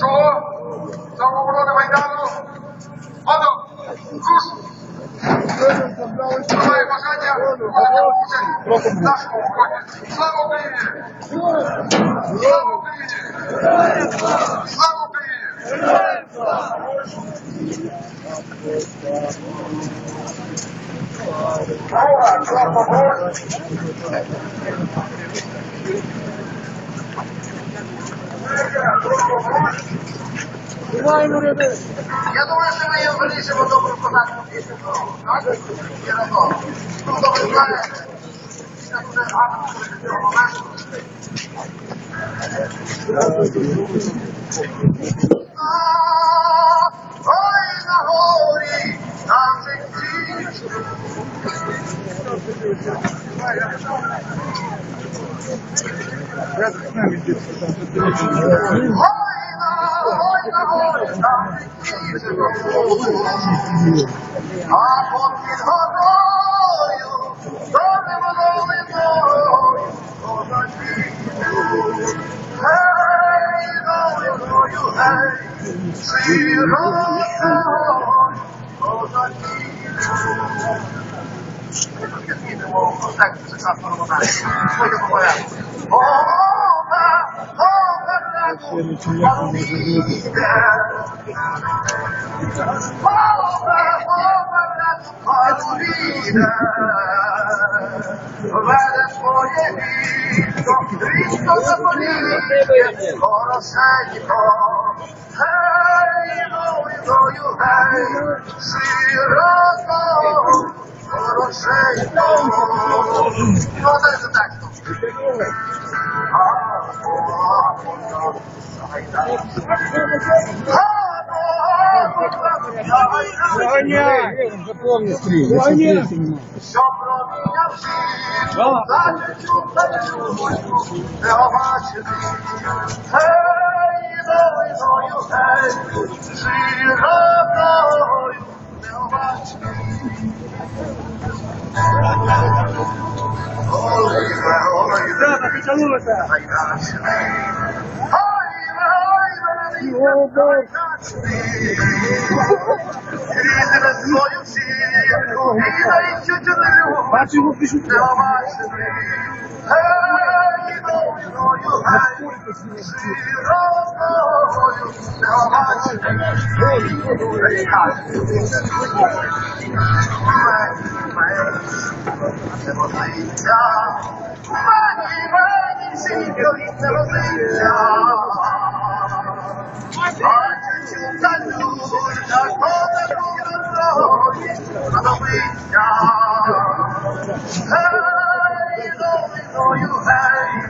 Чого? Самооборони Майдану? Ано, руш! Має бажання брати участь в нашому обороні. Слава Україні! Слава Україні! Слава Україні! Я думаю, що ми її вирішимо добру козацьку пісню. Так? Є разом. Ну, добре. Ой, на горі. На, ой, на горі, там житті. А попід горою, зорним долиною, козаки. Гей, долиною, гей, широкою, козаки. Веде своє військо, військо Запоріжжя, Хорошенько, гей, новиною, гей, широко, Запомни я Що промінявши, сім'ю, і навіщо чоловік, Бачимо, пишуть. Долиною, гей, широкою, не обачити.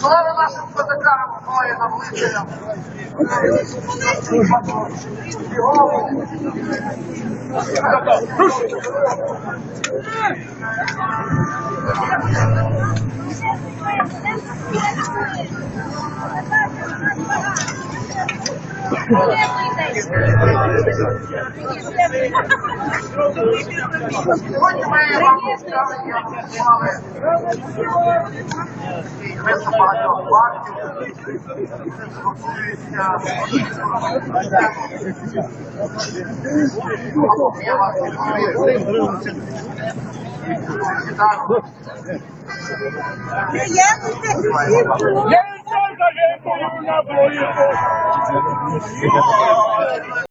Слава нашим козакам, воїнам, лицарям! Сьогодні ми вам Gençler de boyuna boyun.